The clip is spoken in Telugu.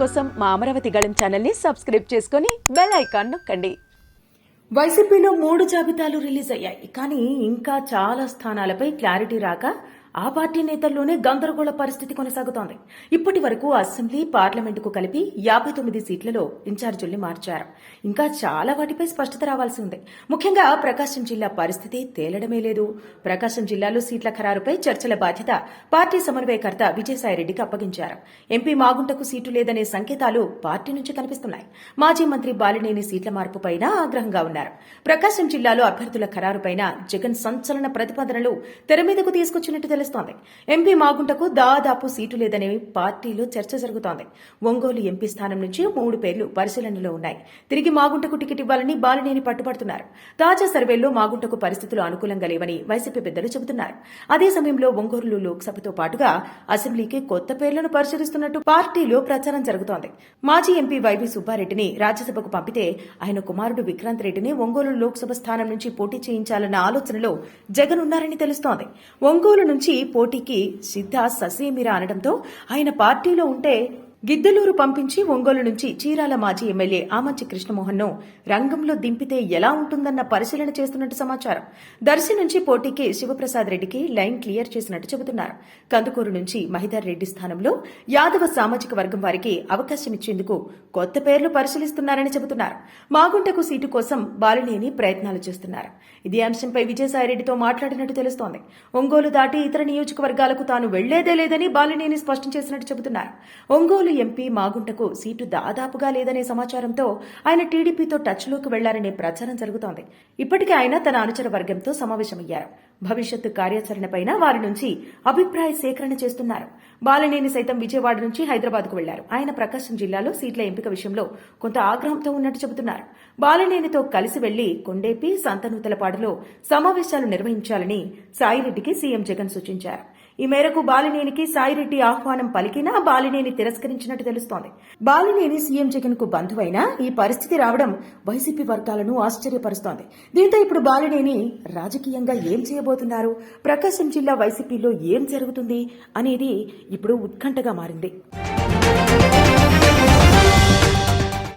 కోసం మా అమరావతి గళం ఛానల్ని సబ్స్క్రైబ్ చేసుకొని బెల్ ఐకాన్ నొక్కండి. వైసీపీలో మూడు జాబితాలు రిలీజ్ అయ్యాయి కానీ ఇంకా చాలా స్థానాలపై క్లారిటీ రాక ఆ పార్టీ నేతల్లోనే గందరగోళ పరిస్థితి కొనసాగుతోంది. ఇప్పటి వరకు అసెంబ్లీ పార్లమెంటుకు కలిపి యాభై తొమ్మిది సీట్లలో ఇన్ఛార్జీల్ని మార్చారు. ఇంకా చాలా వాటిపై స్పష్టత రావాల్సి ఉంది. ముఖ్యంగా ప్రకాశం జిల్లా పరిస్థితి తేలడమే లేదు. ప్రకాశం జిల్లాలో సీట్ల ఖరారుపై చర్చల బాధ్యత పార్టీ సమన్వయకర్త విజయసాయిరెడ్డికి అప్పగించారు. ఎంపీ మాగుంటకు సీటు లేదనే సంకేతాలు పార్టీ నుంచి కనిపిస్తున్నాయి. మాజీ మంత్రి బాలినేని సీట్ల మార్పుపైన ఆగ్రహంగా ఉన్నారు. ప్రకాశం జిల్లాలో అభ్యర్థుల ఖరారుపైన జగన్ సంచలన ప్రతిపాదనలు తెర మీదకు తీసుకొచ్చినట్టు చేస్తోంది ఎంపీ మాగుంటకు దాదాపు సీటు లేదనే పార్టీలో చర్చ జరుగుతోంది. ఒంగోలు ఎంపీ స్థానం నుంచి మూడు పేర్లు పరిశీలనలో ఉన్నాయి. తిరిగి మాగుంటకు టికెట్ ఇవ్వాలని బాలినేని పట్టుబడుతున్నారు. తాజా సర్వేల్లో మాగుంటకు పరిస్థితులు అనుకూలంగా లేవని వైసీపీ పెద్దలు చెబుతున్నారు. అదే సమయంలో ఒంగోలు లోక్సభతో పాటుగా అసెంబ్లీకి కొత్త పేర్లను పరిశీలిస్తున్నట్టు పార్టీలో ప్రచారం జరుగుతోంది. మాజీ ఎంపీ వైవి సుబ్బారెడ్డిని రాజ్యసభకు పంపితే ఆయన కుమారుడు విక్రాంత్ రెడ్డిని ఒంగోలు లోక్సభ స్థానం నుంచి పోటీ చేయించాలన్న ఆలోచనలో జగన్ ఉన్నారని తెలుస్తోంది. ఒంగోలు నుంచి నుంచి పోటీకి సిద్ధ ససేమిరా అనడంతో ఆయన పార్టీలో ఉంటే గిద్దలూరు పంపించి ఒంగోలు నుంచి చీరాల మాజీ ఎమ్మెల్యే ఆమంచి కృష్ణమోహన్ను రంగంలో దింపితే ఎలా ఉంటుందన్న పరిశీలన చేస్తున్నట్టు సమాచారం. దర్శి నుంచి పోటీకి శివప్రసాద్ రెడ్డికి లైన్ క్లియర్ చేసినట్టు చెబుతున్నారు. కందుకూరు నుంచి మహిదర్ రెడ్డి స్థానంలో యాదవ సామాజిక వర్గం వారికి అవకాశం ఇచ్చేందుకు కొత్త పేర్లు పరిశీలిస్తున్నారని చెబుతున్నారు. మాగుంటకు సీటు కోసం బాలినేని ప్రయత్నాలు చేస్తున్నారు. ఇదే అంశంపై విజయసాయిరెడ్డితో మాట్లాడినట్టు తెలుస్తోంది. ఒంగోలు దాటి ఇతర నియోజకవర్గాలకు తాను వెళ్ళేదే లేదని బాలినేని స్పష్టం చేసినట్టు చెబుతున్నారు. ఒంగోలు ఎంపీ మాగుంటకు సీటు దాదాపుగా లేదనే సమాచారంతో ఆయన టీడీపీతో టచ్లోకి వెళ్ళారనే ప్రచారం జరుగుతోంది. ఇప్పటికే ఆయన తన అనుచర వర్గంతో సమావేశమయ్యారు. భవిష్యత్తు కార్యాచరణపైన వారి నుంచి అభిప్రాయ సేకరణ చేస్తున్నారు. బాలినేని సైతం విజయవాడ నుంచి హైదరాబాద్కు వెళ్ళారు. ఆయన ప్రకాశం జిల్లాలో సీట్ల ఎంపిక విషయంలో కొంత ఆగ్రహంతో ఉన్నట్టు చెబుతున్నారు. బాలినేనితో కలిసి వెళ్ళి కొండేపి సంతనూతలపాడులో సమావేశాలు నిర్వహించాలని సాయిరెడ్డికి సీఎం జగన్ సూచించారు. ఈ మేరకు బాలినేనికి సాయిరెడ్డి ఆహ్వానం పలికినా బాలినేని తిరస్కరించినట్టు తెలుస్తోంది. బాలినేని సీఎం జగన్కు బంధువైనా ఈ పరిస్థితి రావడం వైసీపీ వర్గాలను ఆశ్చర్యపరుస్తోంది. దీంతో ఇప్పుడు బాలినేని రాజకీయంగా ఏం చేయబోతున్నారు? ప్రకాశం జిల్లా వైసీపీలో ఏం జరుగుతుంది? అనేది ఇప్పుడు ఉత్కంఠగా మారింది.